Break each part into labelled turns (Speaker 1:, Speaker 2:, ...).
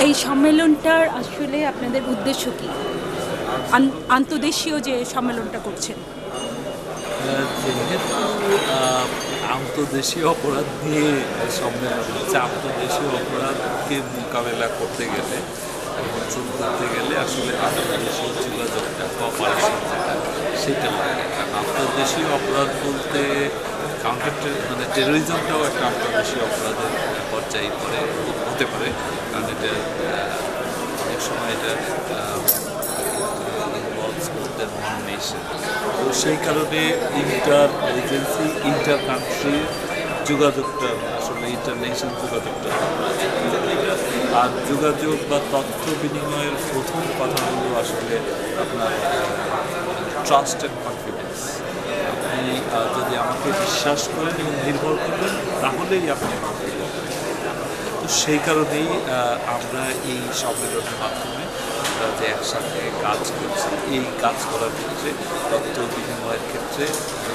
Speaker 1: এই সম্মেলনটার আসলে আপনাদের উদ্দেশ্য কি? আন- আন্তদেশীয় যে সম্মেলনটা করছেন।
Speaker 2: আন্তদেশীয় অপরাধ নিয়ে সম্মেলন হচ্ছে, আন্তদেশীয় অপরাধকে মোকাবেলা করতে গেলে করতে গেলে আসলে আন্তর্দেশীয় যোগাযোগটা কপারেশন যেটা সেটা লাগে। আন্তর্দেশীয় অপরাধ বলতে কাউন্টার মানে টেরোরিজমটাও একটা আন্তর্দেশীয় অপরাধের পর্যায়ে পড়ে, হতে পারে কারণ এটা অনেক সময় এটা. তো সেই কারণে ইন্টার এজেন্সি ইন্টার কান্ট্রি যোগাযোগটা, আসলে ইন্টারন্যাশনাল যোগাযোগটা আর যোগাযোগ বা তথ্য বিনিময়ের প্রথম কথা হলো আসলে আপনার ট্রাস্ট অ্যান্ড কনফিডেন্স আপনি যদি আমাকে বিশ্বাস করেন এবং নির্ভর করবেন তাহলেই আপনি তো সেই কারণেই আমরা এই সম্মেলনের মাধ্যমে আমরা যে একসাথে কাজ করছি, এই কাজ করার ক্ষেত্রে, তথ্য বিনিময়ের ক্ষেত্রে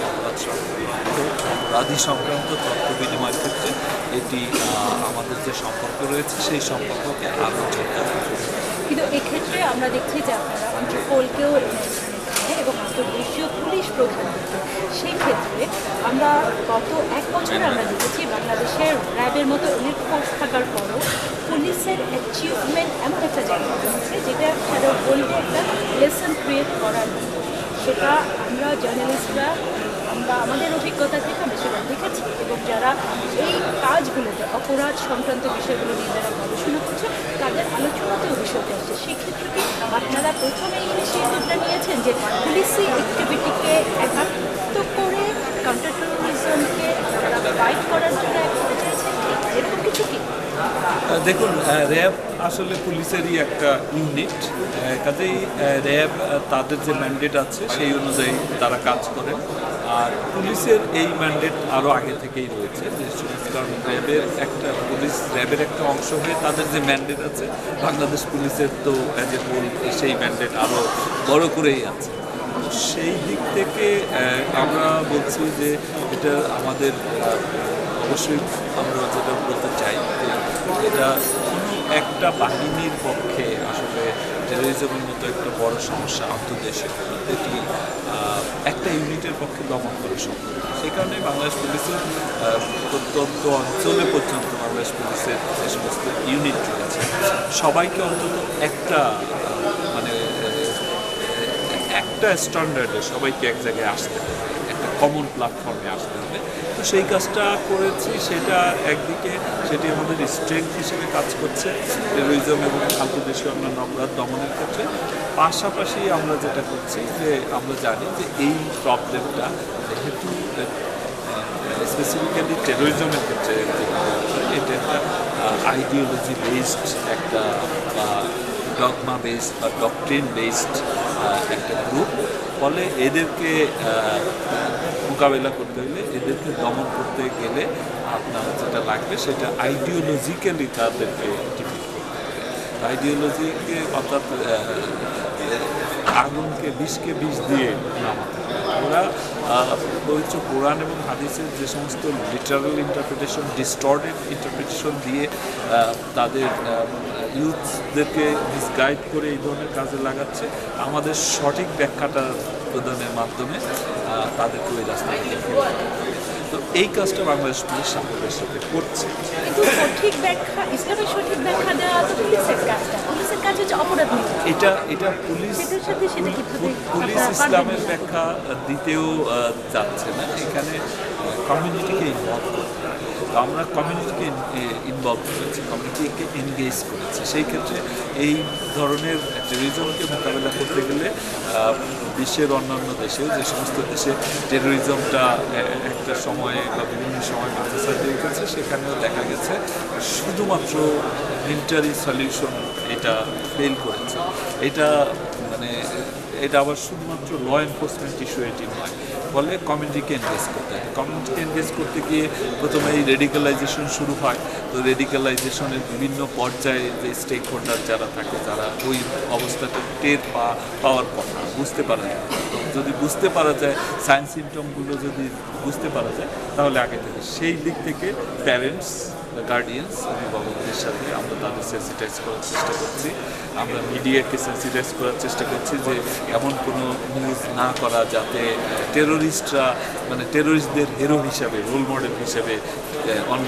Speaker 2: অপরাধ সংক্রান্ত অপরাধী সংক্রান্ত তথ্য বিনিময়ের ক্ষেত্রে, এটি আমাদের যে সম্পর্ক রয়েছে, সেই সম্পর্ককে আরও জোরদার
Speaker 1: কিন্তু এক্ষেত্রে আমরা দেখছি যে আপনারা এখানে এবং আন্তর্দেশীয় পুলিশ প্রধান সেই ক্ষেত্রে আমরা গত এক বছরে আমরা দেখেছি বাংলাদেশের র্যাবের মতো অনেক ফোর্স থাকার পরও পুলিশের অ্যাচিভমেন্ট এমন একটা জায়গা হচ্ছে যেটা তারা বলব একটা লেসন ক্রিয়েট করার। সেটা আমরা জার্নালিস্টরা আমরা আমাদের অভিজ্ঞতা থেকে আমরা সেটা দেখেছি এবং যারা এই কাজগুলোতে অপরাধ সংক্রান্ত বিষয়গুলো নিয়ে যারা গবেষণা করছে, তাদের আলোচনাতেও বিষয়টা আসছে সেক্ষেত্রে আপনারা প্রথমে এই ইনিশিয়েটিভটা যে পুলিশি অ্যাক্টিভিটিকে একাত্ম করে কাউন্টার টেরোরিজমকে ফাইট করার জন্য একসাথে চেয়েছেন কি? এরকম কিছু কি
Speaker 2: আহ, দেখুন র্যাব আসলে পুলিশেরই একটা ইউনিট কাজেই র্যাব তাদের যে ম্যান্ডেট আছে সেই অনুযায়ী তারা কাজ করেন। আর পুলিশের এই ম্যান্ডেট আরও আগে থেকেই রয়েছে, যে কারণ র্যাবের একটা, পুলিশ র্যাবের একটা অংশ হয়ে তাদের যে ম্যান্ডেট আছে, বাংলাদেশ পুলিশের তো হোল সেই ম্যান্ডেট আরও বড় করেই আছে। সেই দিক থেকে আমরা বলছি যে এটা আমাদের অবশ্যই আমরা যেটা বলতে চাই এটা কোনো একটা বাহিনীর পক্ষে আসলে টেরোরিজমের মতো একটা বড় সমস্যা আন্তর্দেশে এটি একটা ইউনিটের পক্ষে দমন করা সম্ভব। সেই কারণে বাংলাদেশ পুলিশের প্রত্যন্ত অঞ্চলে পর্যন্ত বাংলাদেশ পুলিশের যে সমস্ত ইউনিট রয়েছে, সবাইকে অন্তত একটা মানে একটা স্ট্যান্ডার্ডে সবাইকে এক জায়গায় আসতে হবে কমন প্ল্যাটফর্মে আসতে হবে। তো সেই কাজটা করেছি, সেটা একদিকে সেটি আমাদের স্ট্রেংথ হিসেবে কাজ করছে টেরোরিজম এবং আন্তর্দেশীয় অন্যান্য অপরাধ দমনের ক্ষেত্রে। পাশাপাশি আমরা যেটা করছি যে আমরা জানি যে এই প্রবলেমটা যেহেতু স্পেসিফিক্যালি টেরোরিজমের ক্ষেত্রে এটা একটা আইডিওলজি বেসড একটা, বা ডগমা বেসড বা ডকট্রিন বেসড একটা গ্রুপ ফলে এদেরকে মোকাবেলা করতে হলে এদেরকে দমন করতে গেলে আপনার যেটা লাগবে সেটা আইডিওলজিক্যালি তাদেরকে আইডিওলজিকে অর্থাৎ আগুনকে বিষকে বিষ দিয়ে ওরা পবিত্র কোরআন এবং হাদিসের যে সমস্ত লিটারাল ইন্টারপ্রিটেশন ডিস্টর্টেড ইন্টারপ্রিটেশন দিয়ে তাদের ইউথদেরকে মিসগাইড করে এই ধরনের কাজে লাগাচ্ছে। আমাদের সঠিক ব্যাখ্যাটা প্রদানের মাধ্যমে তাদেরকে ওই রাস্তা থেকে ফিরে আনতে হবে। তো এই কাজটা বাংলাদেশ পুলিশ সামনের সাথে করছে।
Speaker 1: সঠিক ব্যাখ্যা, ইসলামের সঠিক ব্যাখ্যা দেওয়া পুলিশের কাজ হচ্ছে অপরাধ নির্ণয়।
Speaker 2: এটা এটা পুলিশ পুলিশ ইসলামের ব্যাখ্যা দিতেও যাচ্ছে না। এখানে কমিউনিটিকে ইনভলভ করতে তো আমরা কমিউনিটিকে ইনভলভ করেছি কমিউনিটিকে এনগেজ করেছি। সেই ক্ষেত্রে এই ধরনের টেরোরিজমকে মোকাবেলা করতে গেলে বিশ্বের অন্যান্য দেশে যে সমস্ত দেশে টেরোরিজমটা একটা সময়ে বা বিভিন্ন সময় মাথা সাজিয়ে উঠেছে সেখানেও দেখা গেছে। শুধুমাত্র মিলিটারি সলিউশন এটা ফেল করেছে এটা মানে এটা আবার শুধুমাত্র ল এনফোর্সমেন্ট ইস্যু এটি নয় ফলে কমিউনিটিকে এনগেজ করতে হয়। কমিউনিটিকে এনগেজ করতে গিয়ে প্রথমে এই রেডিক্যালাইজেশন শুরু হয়। তো রেডিক্যালাইজেশনের বিভিন্ন পর্যায়ে যে স্টেক হোল্ডার যারা থাকে তারা ওই অবস্থাটা টের পা পাওয়ার পর বুঝতে পারা যায়। তো যদি বুঝতে পারা যায় সায়েন্স সিমটমগুলো যদি বুঝতে পারা যায় তাহলে আগে থেকে সেই দিক থেকে প্যারেন্টস গার্ডিয়ানস অভিভাবকদের সাথে, আমরা তাদের সেন্সিটাইজ করার চেষ্টা করছি। আমরা মিডিয়াকে সেন্সিটাইজ করার চেষ্টা করছি যে এমন কোনো নিউজ না করা যাতে টেরোরিস্টরা মানে টেরোরিস্টদের হিরো হিসাবে রোল মডেল হিসাবে অন্য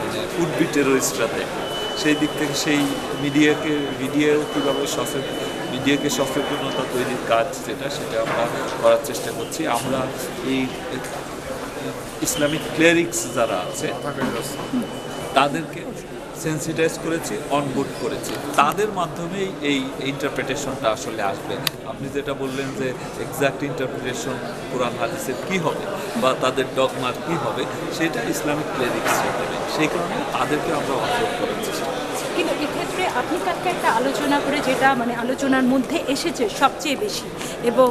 Speaker 2: মানে উডবি টেরোরিস্টরা দেখে সেই দিক থেকে সেই মিডিয়াকে মিডিয়াও কীভাবে সচেতন মিডিয়াকে সচেতনতা তৈরির কাজ যেটা, সেটা আমরা করার চেষ্টা করছি। আমরা এই ইসলামিক ক্লেরিক্স যারা আছে তাদেরকে সেন্সিটাইজ করেছি অনবোর্ড করেছি। তাদের মাধ্যমেই এই ইন্টারপ্রিটেশনটা আসলে আসবে। আপনি যেটা বললেন যে এক্সাক্ট ইন্টারপ্রিটেশন কোরআন, হাদিসের কী হবে বা তাদের ডগমার কী হবে, সেটা ইসলামিক ক্লেরিক্সরা দেবে সেই কারণে তাদেরকে আমরা অনবোর্ড করেছি।
Speaker 1: কিন্তু এক্ষেত্রে আপনি কালকে একটা আলোচনা করে যেটা মানে আলোচনার মধ্যে এসেছে সবচেয়ে বেশি এবং